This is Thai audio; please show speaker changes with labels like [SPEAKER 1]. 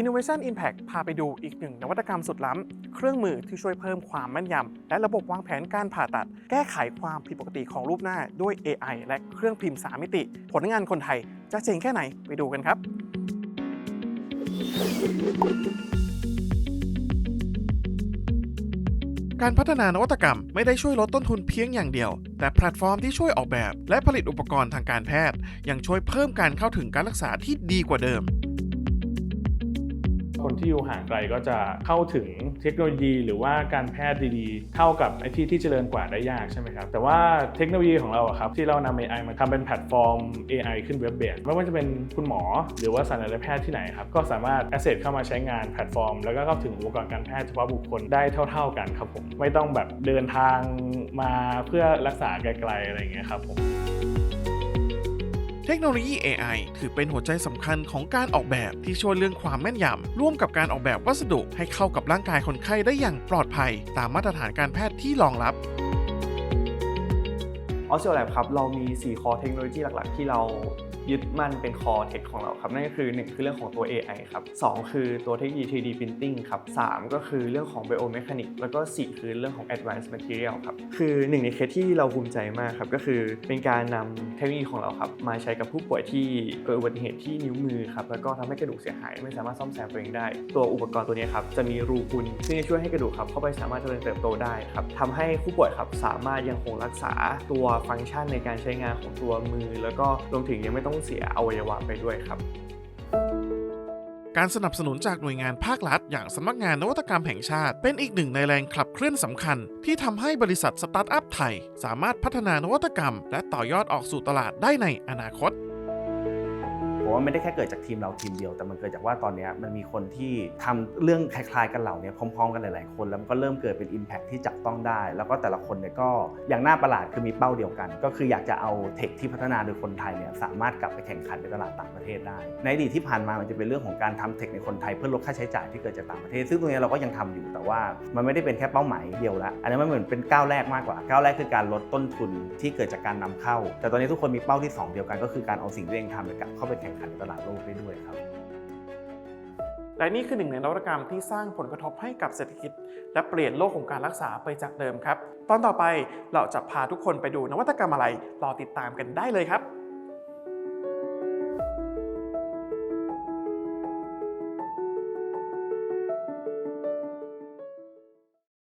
[SPEAKER 1] Innovation Impact พาไปดูอีกหนึ่งนวัตกรรมสุดล้ำ เครื่องมือที่ช่วยเพิ่มความแม่นยำ และระบบวางแผนการผ่าตัด แก้ไขความผิดปกติของรูปหน้าด้วย AI และเครื่องพิมพ์ 3 มิติ ผลงานคนไทยจะเจ๋งแค่ไหนไปดูกันครับ การพัฒนานวัตกรรมไม่ได้ช่วยลดต้นทุนเพียงอย่างเดียว แต่แพลตฟอร์มที่ช่วยออกแบบ และผลิตอุปกรณ์ทางการแพทย์ ยังช่วยเพิ่มการเข้าถึงการรักษาที่ดีกว่าเดิม
[SPEAKER 2] คนที่อยู่ห่างไกลก็จะเข้าถึงเทคโนโลยี หรือว่าการแพทย์ดีๆ เท่ากับไอที่ที่เจริญกว่าได้ยากใช่ไหมครับ แต่ว่าเทคโนโลยีของเราอะครับที่เรานำ AI มาทำเป็นแพลตฟอร์ม AI ขึ้นเว็บเบสไม่ว่าจะเป็นคุณหมอ หรือว่าศัลยแพทย์ที่ไหนครับก็สามารถ access เข้ามาใช้งานแพลตฟอร์ม แล้วก็เข้าถึงอุปกรณ์การแพทย์เฉพาะบุคคลได้เท่า ๆกันครับผมไม่ต้องแบบเดินทางมาเพื่อรักษาไกลๆอะไรอย่างเงี้ยครับผม
[SPEAKER 1] เทคโนโลยี AI ถือเป็นหัวใจสำคัญของการออกแบบที่ช่วยเรื่องความแม่นยำร่วมกับการออกแบบวัสดุให้เข้ากับร่างกายคนไข้ได้อย่างปลอดภัย ตามมาตรฐานการแพทย์ที่รองรับ
[SPEAKER 3] ออสเ e ล l ครับเรามี 4 คอเทคโนโลยีหลัก ๆ ที่เรา ยึดมั่นเป็นคอเทคของเราครับนั่นก็คือ 1 คือเรื่องของตัว AI ครับ2คือตัวเทคโนโลยี 3D Printing ครับ3ก็คือเรื่องของ Biomechanics แล้วก็ 4 คือเรื่องของ Advanced Material ครับคือหนึ่งในเคสที่เราภูมิใจมากครับก็คือเป็นการนำเทคโนโลยีของเราครับมาใช้กับผู้ป่วยที่เกิดอุบัติเหตุที่นิ้วมือครับแล้วก็ทำให้กระดูกเสียหายไม่สามารถซ่อมแซมตัวเองได้ ตัวอุปกรณ์ตัวนี้ครับจะมีรูพุนซึ่งจะช่วยให้กระดูกครับเข้าไปสามารถเจริญเติบโตได้ครับทำให้ผู้ป่วยครับสามารถยังคงรักษาตัวฟังก์ชันในการใช้งานของตัวมือ แล้วก็รวมถึงยังไม่ต้องเสียอวัยวะไปด้วยครับ
[SPEAKER 1] การสนับสนุนจากหน่วยงานภาครัฐ อย่างสำนักงานนวัตกรรมแห่งชาติ เป็นอีกหนึ่งในแรงขับเคลื่อนสำคัญ ที่ทำให้บริษัทสตาร์ทอัพไทย สามารถพัฒนานวัตกรรม และต่อยอดออกสู่ตลาดได้ในอนาคต
[SPEAKER 4] ผมว่าไม่ได้แค่เกิดจากทีมเราทีมเดียว แต่มันเกิดจากว่าตอนนี้มันมีคนที่ทำเรื่องคล้ายๆ กันเหล่านี้พร้อมๆ กันหลายๆคน แล้วมันก็เริ่มเกิดเป็น Impact ที่จับต้องได้ แล้วก็แต่ละคนเนี่ยก็อย่างน่าประหลาดคือมีเป้าเดียวกัน ก็คืออยากจะเอาเทคที่พัฒนาโดยคนไทยเนี่ยสามารถกลับไปแข่งขันในตลาดต่างประเทศได้ ในอดีตที่ผ่านมามันจะเป็นเรื่องของการทำเทคในคนไทยเพื่อลดค่าใช้จ่ายที่เกิดจากต่างประเทศ ซึ่งตรงนี้เราก็ยังทำอยู่แต่ว่ามันไม่ได้เป็นแค่เป้าหมายเดียวละอันนี้มันเหมือนเป็นก้าวแรกมากกว่าก้าวแรกคือการลดต้นทุนที่เกิดจากการนำเข้า แต่ตอนนี้ทุกคนมีเป้าที่สองเดียวกันก็คือการเอาสิ่งที่เองทำกลับเข้าไปแข่งขันในตลาดโลกได้ด้วยครับ
[SPEAKER 1] และนี่คือหนึ่งในนวัตกรรมที่สร้างผลกระทบให้กับเศรษฐกิจ และเปลี่ยนโลกของการรักษาไปจากเดิมครับ ตอนต่อไปเราจะพาทุกคนไปดูนวัตกรรมอะไรรอติดตามกันได้เลยครับ